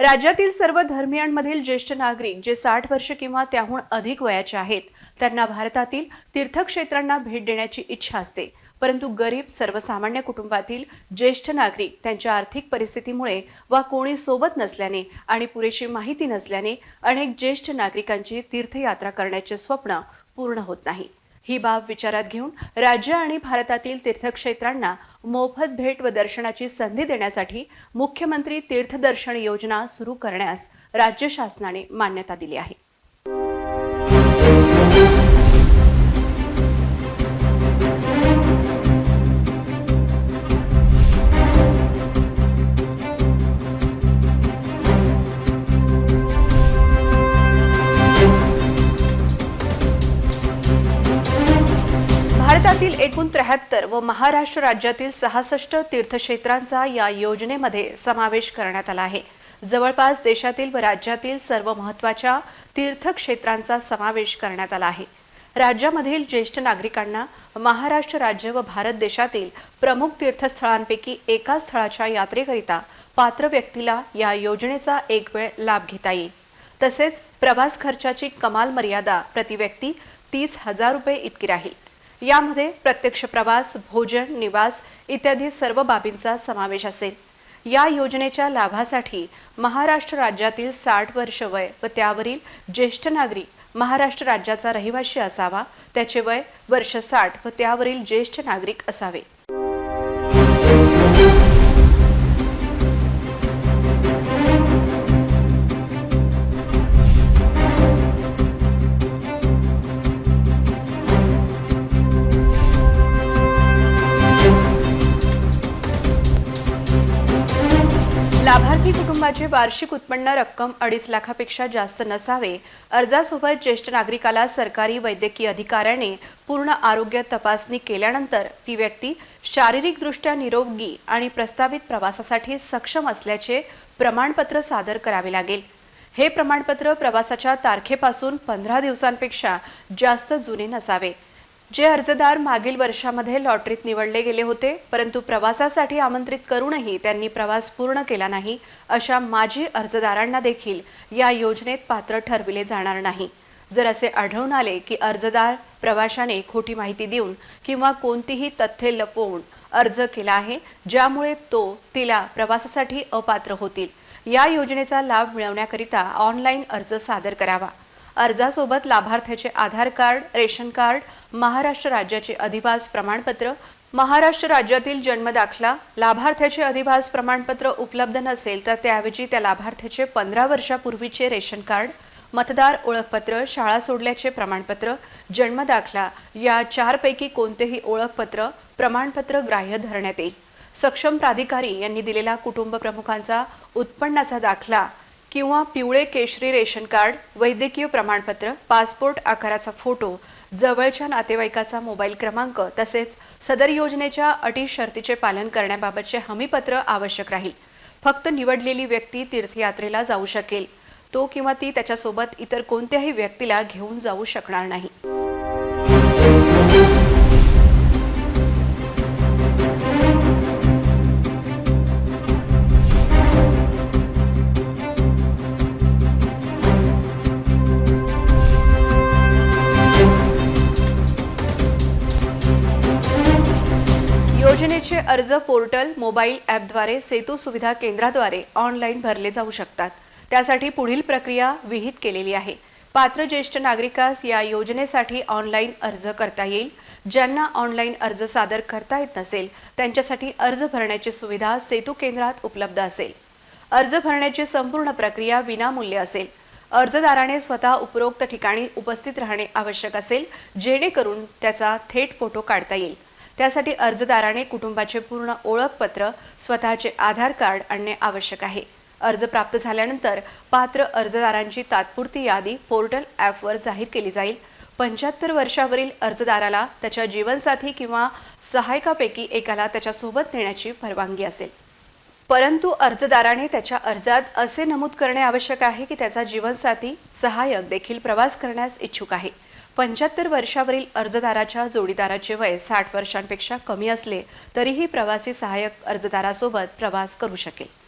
राज्यातील सर्व धर्मियांमधील ज्येष्ठ नागरिक जे साठ वर्ष किंवा त्याहून अधिक वयाचे आहेत त्यांना भारतातील तीर्थक्षेत्रांना भेट देण्याची इच्छा असते. परंतु गरीब सर्वसामान्य कुटुंबातील ज्येष्ठ नागरिक त्यांच्या आर्थिक परिस्थितीमुळे वा कोणी सोबत नसल्याने आणि पुरेशी माहिती नसल्याने अनेक ज्येष्ठ नागरिकांची तीर्थयात्रा करण्याचे स्वप्न पूर्ण होत नाही. ही बाब विचारात घेऊन राज्य आणि भारतातील तीर्थक्षेत्रांना मोफत भेट व दर्शनाची संधी देण्यासाठी मुख्यमंत्री तीर्थदर्शन योजना सुरू करण्यास राज्य शासनाने मान्यता दिली आहे. एकूण त्र्याहत्तर व महाराष्ट्र राज्यातील सहासष्ट तीर्थक्षेत्रांचा या योजनेमध्ये समावेश करण्यात आला आहे. जवळपास देशातील व राज्यातील सर्व महत्त्वाच्या तीर्थक्षेत्रांचा समावेश करण्यात आला आहे. राज्यामधील ज्येष्ठ नागरिकांना महाराष्ट्र राज्य व भारत देशातील प्रमुख तीर्थस्थळांपैकी एका स्थळाच्या यात्रेकरिता पात्र व्यक्तीला या योजनेचा एक वेळ लाभ घेता येईल. तसेच प्रवास खर्चाची कमाल मर्यादा प्रति व्यक्ती तीस हजार रुपये इतकी राहील. यामध्ये प्रत्यक्ष प्रवास भोजन निवास इत्यादी सर्व बाबींचा समावेश असेल. या योजनेच्या लाभासाठी महाराष्ट्र राज्यातील साठ वर्ष वय व त्यावरील ज्येष्ठ नागरिक महाराष्ट्र राज्याचा रहिवासी असावा त्याचे वय वर्ष साठ व त्यावरील ज्येष्ठ नागरिक असावे. लाभार्थी कुटुंबाचे वार्षिक उत्पन्न रक्कम अडीच लाखापेक्षा जास्त नसावे अर्जासोबत ज्येष्ठ नागरिकाला सरकारी वैद्यकीय अधिकाऱ्याने पूर्ण आरोग्य तपासणी केल्यानंतर ती व्यक्ती शारीरिकदृष्ट्या निरोगी आणि प्रस्तावित प्रवासासाठी सक्षम असल्याचे प्रमाणपत्र सादर करावे लागेल. हे प्रमाणपत्र प्रवासाच्या तारखेपासून पंधरा दिवसांपेक्षा जास्त जुने नसावे. जे अर्जदार मागील वर्षामध्ये लॉटरीत निवडले गेले होते परंतु प्रवासासाठी आमंत्रित करूनही त्यांनी प्रवास पूर्ण केला नाही अशा माजी अर्जदारांना देखील या योजनेत पात्र ठरविले जाणार नाही. जर असे आढळून आले की अर्जदार प्रवाशाने खोटी माहिती देऊन किंवा कोणतीही तथ्ये लपवून अर्ज केला आहे ज्यामुळे तो तिला प्रवासासाठी अपात्र होतील या योजनेचा लाभ मिळवण्याकरिता ऑनलाईन अर्ज सादर करावा. अर्जासोबत लाभार्थ्याचे Aadhaar card ration card Maharashtra राज्याचे अधिवास प्रमाणपत्र महाराष्ट्र राज्यातील जन्मदाखला लाभार्थ्याचे अधिवास प्रमाणपत्र उपलब्ध नसेल तर त्याऐवजी त्या लाभार्थ्याचे पंधरा वर्षापूर्वीचे रेशन कार्ड मतदार ओळखपत्र शाळा सोडल्याचे प्रमाणपत्र जन्मदाखला या चारपैकी कोणतेही ओळखपत्र प्रमाणपत्र ग्राह्य धरण्यात येईल. सक्षम प्राधिकारी यांनी दिलेला कुटुंब प्रमुखांचा उत्पन्नाचा दाखला किंवा पिवळे केशरी रेशन कार्ड वैद्यकीय प्रमाणपत्र पासपोर्ट आकाराचा फोटो जवळच्या नातेवाईकाचा मोबाईल क्रमांक तसेच सदर योजनेच्या अटी शर्तीचे पालन करण्याबाबतचे हमीपत्र आवश्यक राहील. फक्त निवडलेली व्यक्ती तीर्थयात्रेला जाऊ शकेल. तो किंवा ती त्याच्यासोबत इतर कोणत्याही व्यक्तीला घेऊन जाऊ शकणार नाही. योजनेचे अर्ज पोर्टल मोबाईल ॲपद्वारे सेतू सुविधा केंद्राद्वारे ऑनलाईन भरले जाऊ शकतात. त्यासाठी पुढील प्रक्रिया विहित केलेली आहे. पात्र ज्येष्ठ नागरिकास या योजनेसाठी ऑनलाईन अर्ज करता येईल. ज्यांना ऑनलाईन अर्ज सादर करता येत नसेल त्यांच्यासाठी अर्ज भरण्याची सुविधा सेतू केंद्रात उपलब्ध असेल. अर्ज भरण्याची संपूर्ण प्रक्रिया विनामूल्य असेल. अर्जदाराने स्वतः उपरोक्त ठिकाणी उपस्थित राहणे आवश्यक असेल जेणेकरून त्याचा थेट फोटो काढता येईल. त्यासाठी अर्जदाराने कुटुंबाचे पूर्ण ओळखपत्र स्वतःचे आधार कार्ड आणणे आवश्यक आहे. अर्ज प्राप्त झाल्यानंतर पात्र अर्जदारांची तात्पुरती यादी पोर्टल ॲपवर जाहीर केली जाईल. पंच्याहत्तर वर्षावरील अर्जदाराला त्याच्या जीवनसाथी किंवा सहायकापैकी एकाला त्याच्यासोबत नेण्याची परवानगी असेल. परंतु अर्जदाराने त्याच्या अर्जात असे नमूद करणे आवश्यक आहे की त्याचा जीवनसाथी सहाय्यक देखील प्रवास करण्यास इच्छुक आहे. पंच्याहत्तर वर्षावरील अर्जदाराच्या जोडीदाराचे वय साठ वर्षांपेक्षा कमी असले तरीही प्रवासी सहाय्यक अर्जदारासोबत प्रवास करू शकेल.